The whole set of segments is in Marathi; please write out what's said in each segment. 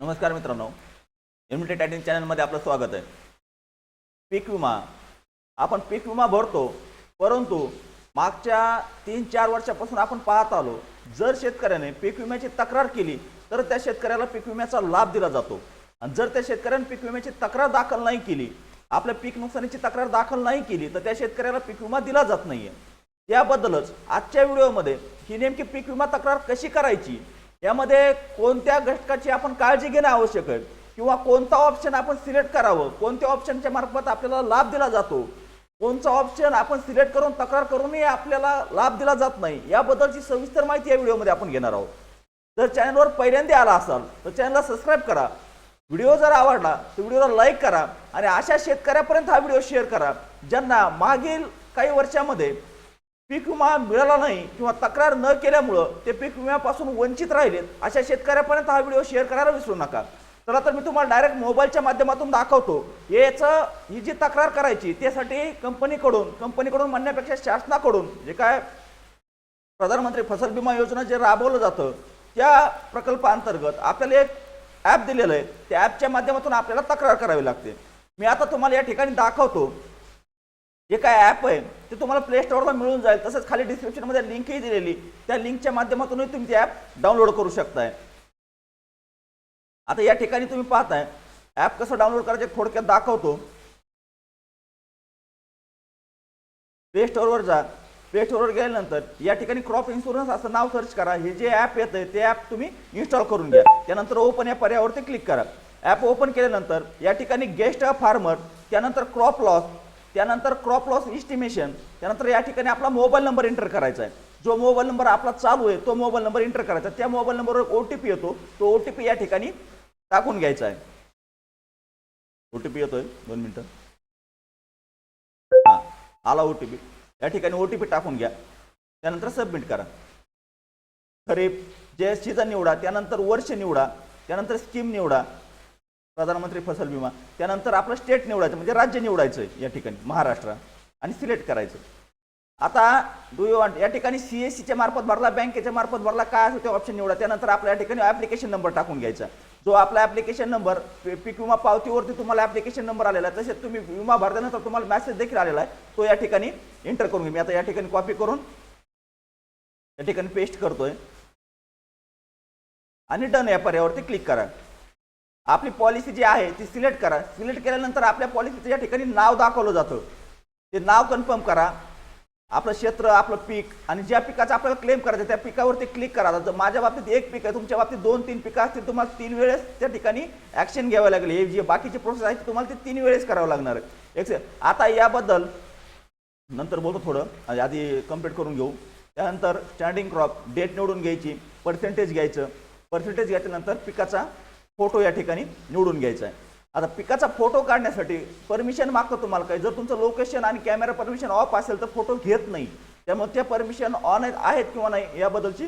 नमस्कार मित्रांनो एमटी टायटिंग चॅनलमध्ये आपलं स्वागत आहे. पीक विमा आपण पीक विमा भरतो परंतु मागच्या तीन चार वर्षापासून आपण पाहत आलो जर शेतकऱ्याने पीक विम्याची तक्रार केली तर त्या शेतकऱ्याला पीक विम्याचा लाभ दिला जातो. आणि जर त्या शेतकऱ्याने पीक विम्याची तक्रार दाखल नाही केली आपल्या पीक नुकसानीची तक्रार दाखल नाही केली तर त्या शेतकऱ्याला पीक विमा दिला जात नाही आहे याबद्दलच आजच्या व्हिडिओमध्ये ही नेमकी पीक विमा तक्रार कशी करायची यामध्ये कोणत्या घटकाची आपण काळजी घेणं आवश्यक आहे? किंवा कोणता ऑप्शन आपण सिलेक्ट करावं? कोणत्या ऑप्शनच्या मार्फत आपल्याला लाभ दिला जातो? कोणचा ऑप्शन आपण सिलेक्ट करून तक्रार करूनही आपल्याला लाभ दिला जात नाही? याबद्दलची सविस्तर माहिती या व्हिडिओमध्ये आपण घेणार आहोत. जर चॅनलवर पहिल्यांदा आला असाल तर चॅनलला सबस्क्राईब करा. व्हिडिओ जर आवडला तर व्हिडिओला लाईक करा. आणि अशा शेतकऱ्यापर्यंत हा व्हिडिओ शेअर करा ज्यांना मागील काही वर्षामध्ये पीक विमा मिळाला नाही किंवा तक्रार न केल्यामुळं ते पीक विम्यापासून वंचित राहिलेत अशा शेतकऱ्यापर्यंत हा व्हिडिओ शेअर करायला विसरू नका. चला तर मी तुम्हाला डायरेक्ट मोबाईलच्या माध्यमातून दाखवतो. याचं ही जी तक्रार करायची त्यासाठी कंपनीकडून कंपनीकडून म्हणण्यापेक्षा शासनाकडून जे काय प्रधानमंत्री फसल विमा योजना जे राबवलं जातं त्या प्रकल्पाअंतर्गत आपल्याला एक ॲप दिलेलं आहे. त्या ॲपच्या माध्यमातून आपल्याला तक्रार करावी लागते. मी आता तुम्हाला या ठिकाणी दाखवतो. जे काय ॲप आहे ते तुम्हाला प्ले स्टोअरला मिळून जाईल. तसंच खाली डिस्क्रिप्शनमध्ये लिंकही दिलेली. त्या लिंकच्या माध्यमातूनही तुम्ही ते ॲप डाउनलोड करू शकताय. आता या ठिकाणी तुम्ही पाहताय ॲप कसं डाउनलोड करायचे थोडक्यात दाखवतो. प्ले स्टोअरवर जा. प्ले स्टोअरवर गेल्यानंतर या ठिकाणी क्रॉप इन्शुरन्स असं नाव सर्च करा. हे जे ॲप येतं ते ॲप तुम्ही इन्स्टॉल करून घ्या. त्यानंतर ओपन या पर्यायावरती क्लिक करा. ॲप ओपन केल्यानंतर या ठिकाणी गेस्ट अ फार्मर त्यानंतर क्रॉप लॉस त्यानंतर क्रॉप लॉस इस्टिमेशन त्यानंतर या ठिकाणी आपला मोबाईल नंबर एंटर करायचा आहे. जो मोबाईल नंबर आपला चालू आहे तो मोबाईल नंबर एंटर करायचा त्या मोबाईल नंबरवर ओ टी पी येतो. तो ओ टी पी या ठिकाणी टाकून घ्यायचा आहे. ओ टी पी येतोय. दोन मिनटं. हां आला ओ टी पी या ठिकाणी ओ टी पी टाकून घ्या. त्यानंतर सबमिट करा. खरीप जे सीझन निवडा त्यानंतर वर्ष निवडा त्यानंतर स्कीम निवडा प्रधानमंत्री फसल विमा. त्यानंतर आपलं स्टेट निवडायचं म्हणजे राज्य निवडायचं या ठिकाणी महाराष्ट्र आणि सिलेक्ट करायचं. आता डू यू वॉन्ट या ठिकाणी सी एस सीच्या मार्फत भरला बँकेच्या मार्फत भरला काय असेल ते ऑप्शन निवडा. त्यानंतर आपल्या या ठिकाणी ॲप्लिकेशन नंबर टाकून घ्यायचा. जो आपला ॲप्लिकेशन नंबर पीक विमा पावतीवरती तुम्हाला ॲप्लिकेशन नंबर आलेला आहे. तसेच तुम्ही विमा भरल्यानंतर तुम्हाला मेसेज देखील आलेला आहे. तो या ठिकाणी एंटर करून घे मी आता या ठिकाणी कॉपी करून या ठिकाणी पेस्ट करतोय. आणि डन या पर्यावरती क्लिक करा. आपली पॉलिसी जी आहे ती सिलेक्ट करा. सिलेक्ट केल्यानंतर आपल्या पॉलिसीचं या ठिकाणी नाव दाखवलं जातं. ते नाव कन्फर्म करा. आपलं क्षेत्र आपलं पीक आणि ज्या पिकाचा आपल्याला क्लेम करायचं त्या पिकावरती क्लिक करा. जर माझ्या बाबतीत एक पीक आहे तुमच्या बाबतीत दोन तीन पिकं असतील तुम्हाला तीन वेळेस त्या ठिकाणी ॲक्शन घ्यावं लागेल. हे जे बाकीची प्रोसेस आहे तुम्हाला ते तीन वेळेस करावं लागणार. एक आता याबद्दल नंतर बोलतो थोडं आधी कंप्लीट करून घेऊ. त्यानंतर स्टँडिंग क्रॉप डेट निवडून घ्यायची पर्सेंटेज घ्यायचं. पर्सेंटेज घ्यायच्यानंतर पिकाचा फोटो या ठिकाणी निवडून घ्यायचा आहे. आता पिकाचा फोटो काढण्यासाठी परमिशन मागतो तुम्हाला काही. जर तुमचं लोकेशन आणि कॅमेरा परमिशन ऑफ असेल तर फोटो घेत नाही. त्यामुळे त्या परमिशन ऑन आहेत किंवा नाही याबद्दलची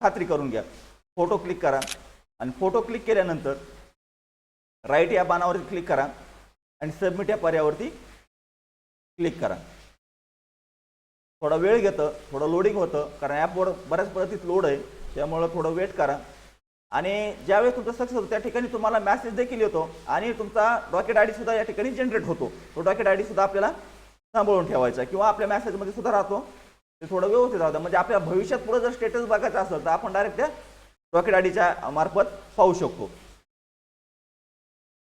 खात्री करून घ्या. फोटो क्लिक करा आणि फोटो क्लिक केल्यानंतर राईट या बाणावरती क्लिक करा आणि सबमिट या पर्यावरती क्लिक करा. थोडा वेळ घेतं थोडं लोडिंग होतं कारण ॲपवर बऱ्याच पद्धतीत लोड आहे त्यामुळं थोडं वेट करा. आणि ज्यावेळेस तुमचं सक्सेस होतं त्या ठिकाणी तुम्हाला मॅसेज देखील येतो आणि तुमचा डॉकेट आय सुद्धा या ठिकाणी जनरेट होतो. तो डॉकेट आय सुद्धा आपल्याला सांभाळून ठेवायचा किंवा आपल्या मॅसेजमध्ये सुद्धा राहतो. ते थोडं व्यवस्थित राहतं. म्हणजे आपल्या भविष्यात पुढे जर स्टेटस बघायचं असेल तर आपण डायरेक्ट त्या रॉकेट आयडीच्या मार्फत पाहू शकतो.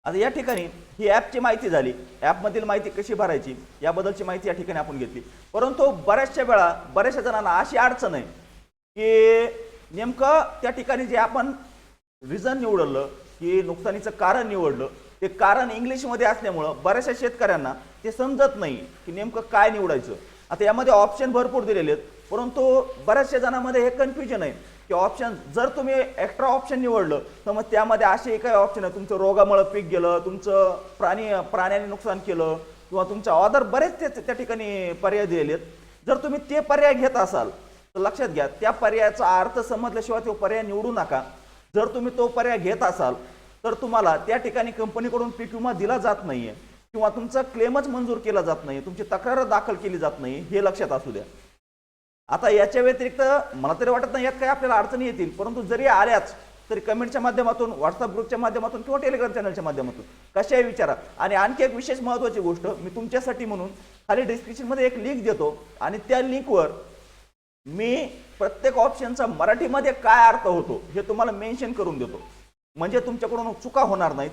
आता या ठिकाणी ही ॲपची माहिती झाली. ॲपमधील माहिती कशी भरायची? याबद्दलची माहिती या ठिकाणी आपण घेतली. परंतु बऱ्याचशा वेळा बऱ्याचशा जणांना अशी अडचण आहे की नेमकं त्या ठिकाणी जे आपण रिझन निवडलं की नुकसानीचं कारण निवडलं ते कारण इंग्लिशमध्ये असल्यामुळं बऱ्याचशा शेतकऱ्यांना ते समजत नाही की नेमकं काय निवडायचं. आता यामध्ये ऑप्शन भरपूर दिलेले आहेत परंतु बऱ्याचशा जणांमध्ये हे कन्फ्युजन आहे की ऑप्शन जर तुम्ही एक्स्ट्रा ऑप्शन निवडलं तर मग त्यामध्ये असे काही ऑप्शन आहे तुमचं रोगामुळं पीक गेलं तुमचं प्राणी प्राण्याने नुकसान केलं किंवा तुमच्या ऑदर बरेच ते त्या ठिकाणी पर्याय दिलेले आहेत. जर तुम्ही ते पर्याय घेत असाल तर लक्षात घ्या त्या पर्यायाचा अर्थ समजल्याशिवाय तो पर्याय निवडू नका. जर तुम्ही तो पर्याय घेत असाल तर तुम्हाला त्या ठिकाणी कंपनीकडून पीक विमा दिला जात नाहीये किंवा तुमचा क्लेमच मंजूर केला जात नाही तुमची तक्रार दाखल केली जात नाही हे लक्षात असू द्या. आता याच्या व्यतिरिक्त मला तरी वाटत नाही यात काही आपल्याला अडचणी येतील परंतु जरी आल्याच तरी कमेंटच्या माध्यमातून व्हॉट्सअप ग्रुपच्या माध्यमातून किंवा टेलिग्राम चॅनलच्या माध्यमातून कशाही विचारा. आणि आणखी एक विशेष महत्त्वाची गोष्ट मी तुमच्यासाठी म्हणून खाली डिस्क्रिप्शनमध्ये एक लिंक देतो आणि त्या लिंकवर मी प्रत्येक ऑप्शनचा मराठीमध्ये काय अर्थ होतो हे तुम्हाला मेन्शन करून देतो. म्हणजे तुमच्याकडून चुका होणार नाहीत.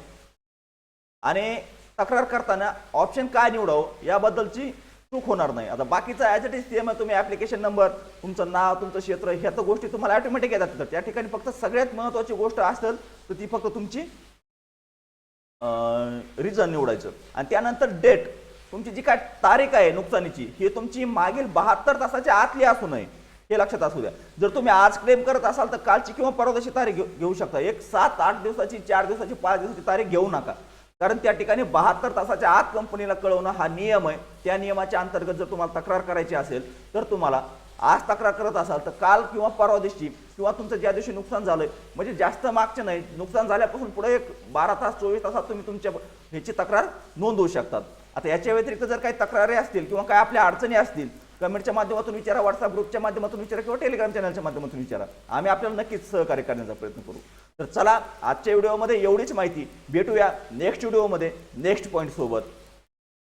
आणि तक्रार करताना ऑप्शन काय निवडावं याबद्दलची चूक होणार नाही. आता बाकीचा ॲज इट इज सेम आहे तुम्ही ॲप्लिकेशन नंबर तुमचं नाव तुमचं क्षेत्र ह्या तर गोष्टी तुम्हाला ऑटोमॅटिक येतात तर त्या ठिकाणी फक्त सगळ्यात महत्त्वाची गोष्ट असेल तर ती फक्त तुमची रिझन निवडायचं. आणि त्यानंतर डेट तुमची जी काय तारीख आहे नुकसानीची ही तुमची मागील बहात्तर तासाच्या आतली असू नये. हे लक्षात असू द्या. जर तुम्ही आज क्लेम करत असाल तर कालची किंवा परवाची तारीख घेऊ घेऊ शकता. एक सात आठ दिवसाची चार दिवसाची पाच दिवसाची तारीख घेऊ नका. कारण त्या ठिकाणी बहात्तर तासाच्या आत कंपनीला कळवणं हा नियम आहे. त्या नियमाच्या अंतर्गत जर तुम्हाला तक्रार करायची असेल तर तुम्हाला आज तक्रार करत असाल तर काल किंवा परवा दिवशी किंवा तुमचं ज्या दिवशी नुकसान झालं म्हणजे जास्त मागचं नाही नुकसान झाल्यापासून पुढे एक बारा तास चोवीस तासात तुम्ही तुमच्या ह्याची तक्रार नोंदवू शकतात. आता याच्या व्यतिरिक्त जर काही तक्रारी असतील किंवा काय आपल्या अडचणी असतील कमेंटच्या माध्यमातून विचारा व्हॉट्सअप ग्रुपच्या माध्यमातून विचारा किंवा टेलिग्राम चॅनलच्या माध्यमातून विचारा. आम्ही आपल्याला नक्कीच सहकार्य करण्याचा प्रयत्न करू. तर चला आजच्या व्हिडिओमध्ये एवढीच माहिती. भेटूया नेक्स्ट व्हिडिओमध्ये नेक्स्ट पॉईंट सोबत.